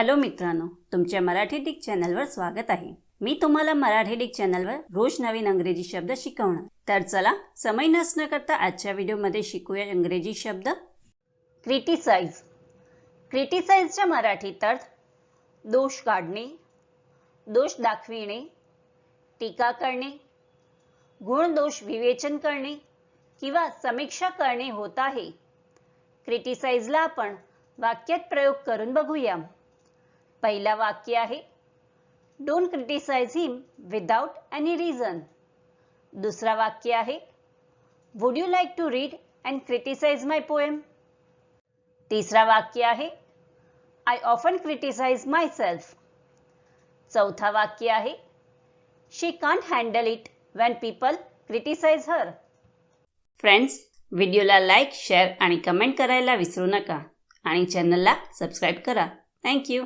Hello मित्रांनो तुमच्या Marathi Dick चॅनलवर स्वागत आहे. मी तुम्हाला मराठी डिक चॅनलवर रोज नवीन अंग्रेजी शब्द शिकवणार. तर चला समय नसणं करता आजच्या व्हिडिओमध्ये शिकूया इंग्रजी शब्द. क्रिटिसाइज क्रिटिसाइजच्या मराठीत अर्थ दोष काढणे दोष दाखविणे टीका करणे गुण दोष विवेचन करणे किंवा समीक्षा करणे होत आहे. क्रिटिसाइजला आपण वाक्यात प्रयोग करून बघूया. पहिला वाक्य आहे. Don't criticise him without any reason दुसरा वाक्य आहे. Would you like to read and criticise my poem तिसरा वाक्य आहे. I often criticise my self चौथा वाक्य आहे. She can't handle it when people criticise her friends व्हिडिओला लाईक शेअर आणि कमेंट करायला विसरू नका. आणि चॅनलला सबस्क्राईब करा. थँक्यू